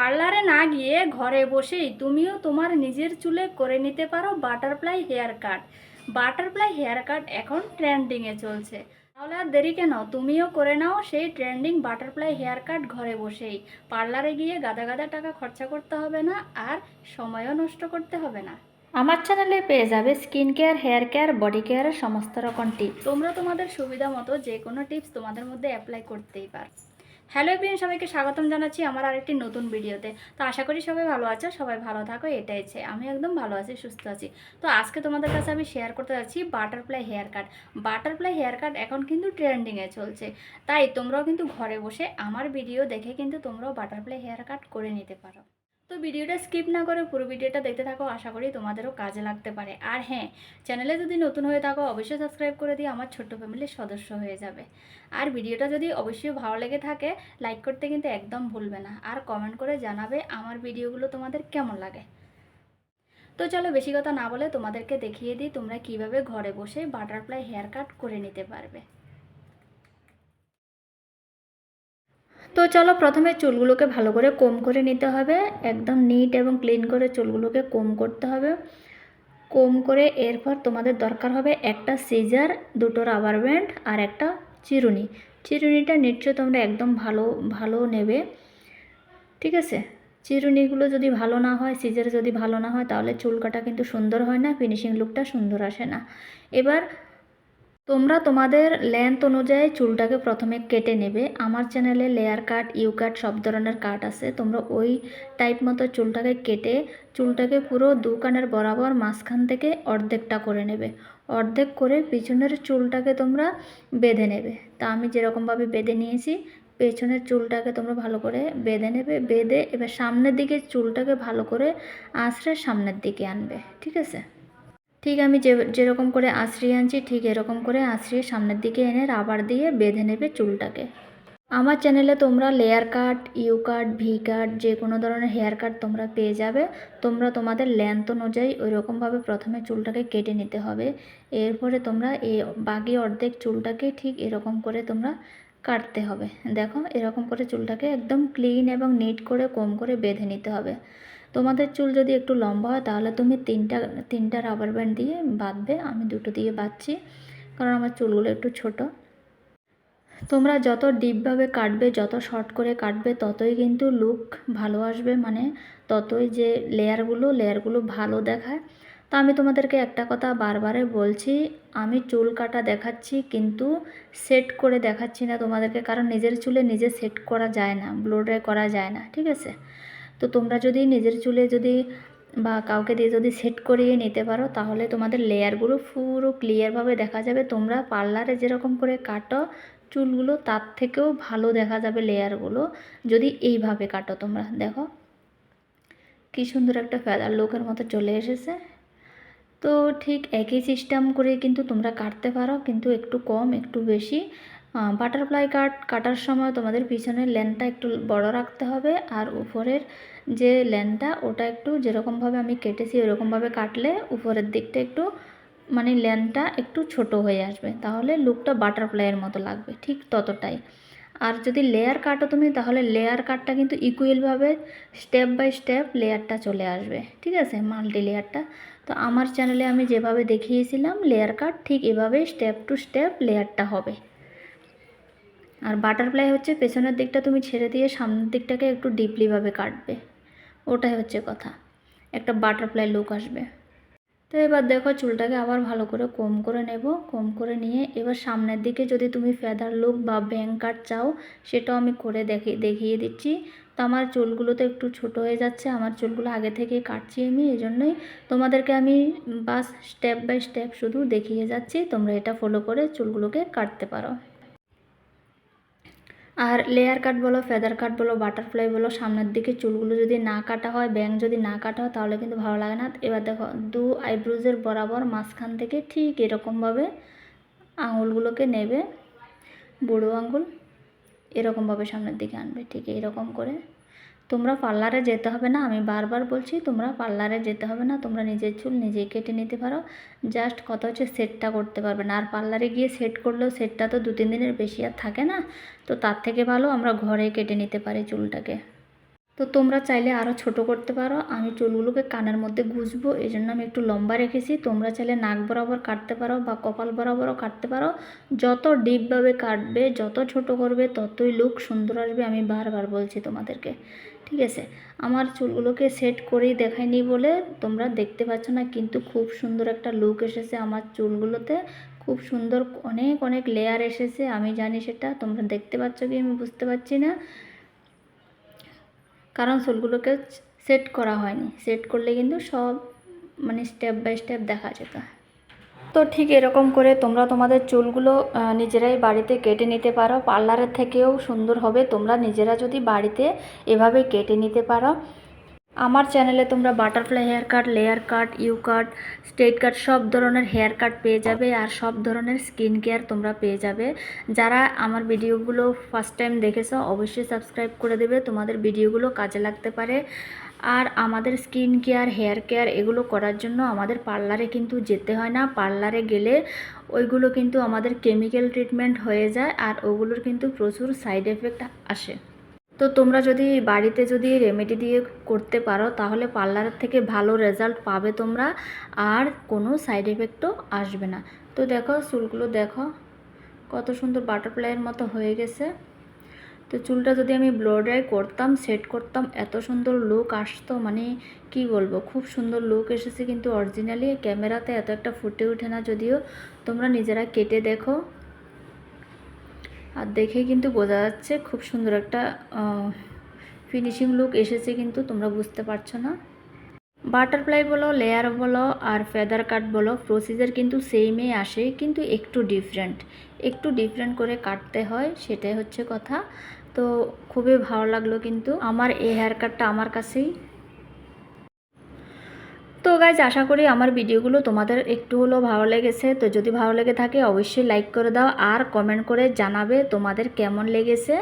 পার্লারে না গিয়ে ঘরে বসেই তুমিও তোমার নিজের চুলে করে নিতে পারো butterfly hair cut. Butterfly hair cut এখন ট্রেন্ডিংয়ে চলছে। তাহলে আর দেরি কেন? তুমিও করে নাও সেই ট্রেন্ডিং বাটারফ্লাই হেয়ার কাট ঘরে বসেই। পার্লারে গিয়ে গাদা গাদা টাকা খরচা করতে হবে না আর সময়ও নষ্ট করতে হবে না। আমার চ্যানেলে পেয়ে যাবে skin care hair care body কেয়ারের সমস্ত রকম টিপস তোমরা তোমাদের সুবিধা মতো যে কোনো টিপস তোমাদের মধ্যে অ্যাপ্লাই করতেই পারো। হ্যালো এভরিয়ান সবাইকে স্বাগতম জানাচ্ছি আমার আরেকটি নতুন ভিডিওতে। তো আশা করি সবাই ভালো আছো, সবাই ভালো থাকো, এটাই চাই আমি একদম ভালো আছি, সুস্থ আছি। তো আজকে তোমাদের কাছে আমি শেয়ার করতে যাচ্ছি butterfly hair cut butterfly hair cut এখন কিন্তু ট্রেন্ডিংয়ে চলছে। তাই তোমরাও কিন্তু ঘরে বসে আমার ভিডিও দেখে কিন্তু তোমরাও বাটারফ্লাই হেয়ার কাট করে নিতে পারো। তো ভিডিওটা স্কিপ না করে পুরো ভিডিওটা দেখতে থাকো, আশা করি তোমাদেরও কাজে লাগতে পারে। আর হ্যাঁ চ্যানেলে যদি নতুন হয়ে থাকো, অবশ্যই সাবস্ক্রাইব করে দিয়ে আমার ছোট্ট ফ্যামিলির সদস্য হয়ে যাবে। আর ভিডিওটা যদি অবশ্যই ভালো লেগে থাকে, লাইক করতে কিন্তু একদম ভুলবে না। আর কমেন্ট করে জানাবে আমার ভিডিওগুলো তোমাদের কেমন লাগে। তো চলো, বেশি কথা না বলে তোমাদেরকে দেখিয়ে দিই তোমরা কীভাবে ঘরে বসে বাটারফ্লাই হেয়ার কাট করে নিতে পারবে। তো চলো প্রথমে চুলগুলোকে ভালো করে কোম করে নিতে হবে। একদম নিট এবং ক্লিন করে চুলগুলোকে কোম করতে হবে। কোম করে এরপর তোমাদের দরকার হবে একটা সিজার দুটো রাবার ব্যান্ড আর একটা চিরুনি। চিরুনিটা নিশ্চয় তোমরা একদম ভালো ভালো নেবে। ঠিক আছে? চিরুনিগুলো যদি ভালো না হয় সিজার যদি ভালো না হয়, তাহলে চুল কাটা কিন্তু সুন্দর হয় না ফিনিশিং লুকটা সুন্দর আসে না। এবার তোমরা তোমাদের লেন্থ অনুযায়ী চুলটাকে প্রথমে কেটে নেবে। আমার চ্যানেলে লেয়ার কাট ইউ কাট সব ধরনের কাট আছে। তোমরা ওই টাইপ মতো চুলটাকে কেটে চুলটাকে পুরো দু কানের বরাবর মাঝখান থেকে অর্ধেকটা করে নেবে। অর্ধেক করে পিছনের চুলটাকে তোমরা বেঁধে নেবে। তা আমি যেরকমভাবে বেঁধে নিয়েছি, পেছনের চুলটাকে তোমরা ভালো করে বেঁধে নেবে। বেঁধে এবার সামনের দিকে চুলটাকে ভালো করে আঁচড়ে সামনের দিকে আনবে। ঠিক আছে? ঠিক আমি যে, যেরকম করে আঁচড়িয়ে আনছি, ঠিক এরকম করে আঁচড়িয়ে সামনের দিকে এনে রাবার দিয়ে বেঁধে নেবে চুলটাকে। আমার চ্যানেলে তোমরা layer cut U cut V cut যে কোনো ধরনের হেয়ার কাট তোমরা পেয়ে যাবে। তোমরা তোমাদের লেন্থ অনুযায়ী ওই রকমভাবে প্রথমে চুলটাকে কেটে নিতে হবে। এরপরে তোমরা এই বাকি অর্ধেক চুলটাকে ঠিক এরকম করে তোমরা কাটতে হবে। দেখো, এরকম করে চুলটাকে একদম ক্লিন এবং নিট করে, কম করে বেঁধে নিতে হবে। তোমাদের চুল যদি একটু লম্বা হয়, তাহলে তুমি তিনটা তিনটা রাবার ব্যান্ড দিয়ে বাঁধবে, আমি দুটো দিয়ে বাঁধছি, কারণ আমার চুলগুলো একটু ছোট। তোমরা যত ডিপভাবে কাটবে, যত শর্ট করে কাটবে, ততই কিন্তু লুক ভালো আসবে মানে ততই যে লেয়ারগুলো লেয়ারগুলো ভালো দেখায়। তো আমি তোমাদেরকে একটা কথা বারবারে বলছি, আমি চুল কাটা দেখাচ্ছি, কিন্তু সেট করে দেখাচ্ছি না তোমাদেরকে, কারণ নিজের চুলে নিজে সেট করা যায় না ব্লো ড্রাই করা যায় না, ঠিক আছে? তো তোমরা যদি নিজের চুলে যদি বা কাউকে দিয়ে যদি সেট করিয়ে নিতে পারো, তাহলে তোমাদের লেয়ারগুলো পুরো ক্লিয়ারভাবে দেখা যাবে। তোমরা পার্লারে যেরকম করে কাটো চুলগুলো, তার থেকেও ভালো দেখা যাবে লেয়ারগুলো যদি এইভাবে কাটো তোমরা, দেখো। কী সুন্দর একটা ফেদার লোকের মতো চলে এসেছে। তো ঠিক একই সিস্টেম করে কিন্তু তোমরা কাটতে পারো, কিন্তু একটু কম, একটু বেশি। বাটারফ্লাই কাট কাটার সময় তোমাদের পিছনের লেনটা একটু বড় রাখতে হবে আর উপরের যে লেনটা ওটা একটু যেরকমভাবে আমি কেটেছি ওরকমভাবে কাটলে উপরের দিকটা একটু মানে লেনটা একটু ছোট হয়ে আসবে। তাহলে লুকটা বাটারফ্লাইয়ের মতো লাগবে, ঠিক ততটাই। আর যদি লেয়ার কাটো তুমি, তাহলে লেয়ার কাটটা কিন্তু ইকুয়ালভাবে স্টেপ বাই স্টেপ লেয়ারটা চলে আসবে, ঠিক আছে? মাল্টি লেয়ারটা তো আমার চ্যানেলে আমি যেভাবে দেখিয়েছিলাম লেয়ার কাট ঠিক এভাবেই স্টেপ টু স্টেপ লেয়ারটা হবে। আর বাটারফ্লাই হচ্ছে পেছনের দিকটা তুমি ছেড়ে দিয়ে সামনের দিকটাকে একটু ডিপলিভাবে কাটবে। ওটাই হচ্ছে কথা। একটা বাটারফ্লাই লুক আসবে। তো এবার দেখো চুলটাকে আবার ভালো করে কম করে নেব। কম করে নিয়ে এবার সামনের দিকে যদি তুমি ফেদার লুক বা ব্যাং কাট চাও, সেটাও আমি করে দেখি দেখিয়ে দিচ্ছি। তো আমার চুলগুলো তো একটু ছোট হয়ে যাচ্ছে, আমার চুলগুলো আগে থেকে কাটছি আমি এই জন্যই তোমাদেরকে আমি বাস স্টেপ বাই স্টেপ শুধু দেখিয়ে যাচ্ছি। তোমরা এটা ফলো করে চুলগুলোকে কাটতে পারো। আর লেয়ার কাট বলো ফেদার কাট বলো বাটারফ্লাই বলো, সামনের দিকে চুলগুলো যদি না কাটা হয় ব্যাং যদি না কাটা হয়, তাহলে কিন্তু ভালো লাগে না। এবার দেখো, দু আইব্রোজের বরাবর মাঝখান থেকে ঠিক এরকমভাবে আঙুলগুলোকে নেবে, বুড়ো আঙুল, এরকমভাবে সামনের দিকে আনবে, ঠিক এরকম করে। তোমরা পার্লারে যেতে হবে না। আমি বারবার বলছি, তোমরা পার্লারে যেতে হবে না। তোমরা নিজের চুল নিজেই কেটে নিতে পারো। জাস্ট কথা হচ্ছে সেটটা করতে পারবে না। আর পার্লারে গিয়ে সেট করলেও সেটটা তো দু তিন দিনের বেশি আর থাকে না। তো তার থেকে ভালো আমরা ঘরে কেটে নিতে পারি চুলটাকে। তো তোমরা চাইলে আরও ছোট করতে পারো। আমি চুলগুলোকে কানের মধ্যে গুজবো এই জন্য আমি একটু লম্বা রেখেছি। তোমরা চাইলে নাক বরাবর কাটতে পারো বা কপাল বরাবরও কাটতে পারো। যত ডিপভাবে কাটবে, যত ছোট করবে, ততই লুক সুন্দর আসবে। আমি বারবার বলছি তোমাদেরকে। ঠিক আছে, আমার চুলগুলোকে সেট করেই দেখাইনি বলে তোমরা দেখতে পাচ্ছ না, কিন্তু খুব সুন্দর একটা লুক এসেছে আমার চুলগুলোতে। খুব সুন্দর অনেক অনেক লেয়ার এসেছে, আমি জানি সেটা, তোমরা দেখতে পাচ্ছ কি আমি বুঝতে পারছি না। কারণ চুলগুলোকে সেট করা হয়নি সেট করলে কিন্তু সব মানে স্টেপ বাই স্টেপ দেখা যেত। তো ঠিক এরকম করে তোমরা তোমাদের চুলগুলো নিজেরাই বাড়িতে কেটে নিতে পারো। পার্লারের থেকেও সুন্দর হবে। তোমরা নিজেরা যদি বাড়িতে এভাবে কেটে নিতে পারো। আমার চ্যানেলে তোমরা butterfly hair cut, layer cut, U cut straight cut সব ধরনের হেয়ার কাট পেয়ে যাবে আর সব ধরনের স্কিন কেয়ার তোমরা পেয়ে যাবে। যারা আমার ভিডিওগুলো ফার্স্ট টাইম দেখেছ, অবশ্যই সাবস্ক্রাইব করে দেবে। তোমাদের ভিডিওগুলো কাজে লাগতে পারে। আর আমাদের স্কিন কেয়ার, হেয়ার কেয়ার এগুলো করার জন্য আমাদের পার্লারে কিন্তু যেতে হয় না। পার্লারে গেলে ওইগুলো কিন্তু আমাদের কেমিক্যাল ট্রিটমেন্ট হয়ে যায় আর ওগুলোর কিন্তু প্রচুর সাইড এফেক্ট আসে। তো তোমরা যদি বাড়িতে যদি রেমেডি দিয়ে করতে পারো, তাহলে পার্লারের থেকে ভালো রেজাল্ট পাবে তোমরা আর কোনো সাইড এফেক্টও আসবে না। তো দেখো, চুলগুলো দেখো, কত সুন্দর বাটারফ্লাইয়ের মতো হয়ে গেছে। তো চুলটা যদি আমি ব্লো ড্রাই করতাম সেট করতাম, এত সুন্দর লুক আসতো মানে কি বলব? খুব সুন্দর লুক এসেছে কিন্তু অরিজিনালি ক্যামেরাতে এত একটা ফুটে ওঠে না যদিও। তোমরা নিজেরা কেটে দেখো। আর দেখে কিন্তু বোঝা যাচ্ছে খুব সুন্দর একটা ফিনিশিং লুক এসেছে কিন্তু তোমরা বুঝতে পারছ না। বাটারফ্লাই বলো লেয়ার বলো, আর ফেদার কাট বলো প্রসিজার কিন্তু সেমই আসে, কিন্তু একটু ডিফারেন্ট একটু ডিফারেন্ট করে কাটতে হয়, সেটাই হচ্ছে কথা। তো খুবই ভালো লাগল কিন্তু আমার এই হেয়ার কাটটা আমার কাছেই। তো গাইজ আশা করি আমার ভিডিওগুলো তোমাদের একটু হলেও ভালো লেগেছে। তো যদি ভালো লেগে থাকে, অবশ্যই লাইক করে দাও আর কমেন্ট করে জানাবে তোমাদের কেমন লেগেছে।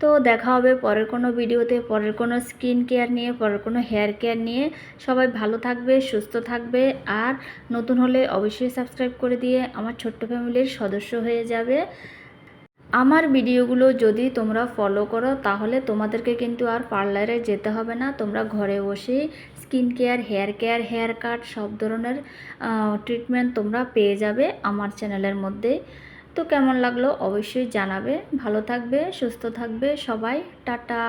তো দেখা হবে পরের কোনো ভিডিওতে, পরের কোনো স্কিন কেয়ার নিয়ে, পরের কোনো হেয়ার কেয়ার নিয়ে। সবাই ভালো থাকবে, সুস্থ থাকবে আর নতুন হলে অবশ্যই সাবস্ক্রাইব করে দিয়ে আমার ছোট্ট ফ্যামিলির সদস্য হয়ে যাবে। আমার ভিডিওগুলো যদি তোমরা ফলো করো, তাহলে তোমাদেরকে কিন্তু আর পার্লারে যেতে হবে না। তোমরা ঘরে বসেই skin care hair care hair cut সব ধরনের ট্রিটমেন্ট তোমরা পেয়ে যাবে আমার চ্যানেলের মধ্যে। তো কেমন লাগল অবশ্যই জানাবে। ভালো থাকবে, সুস্থ থাকবে সবাই। টাটা।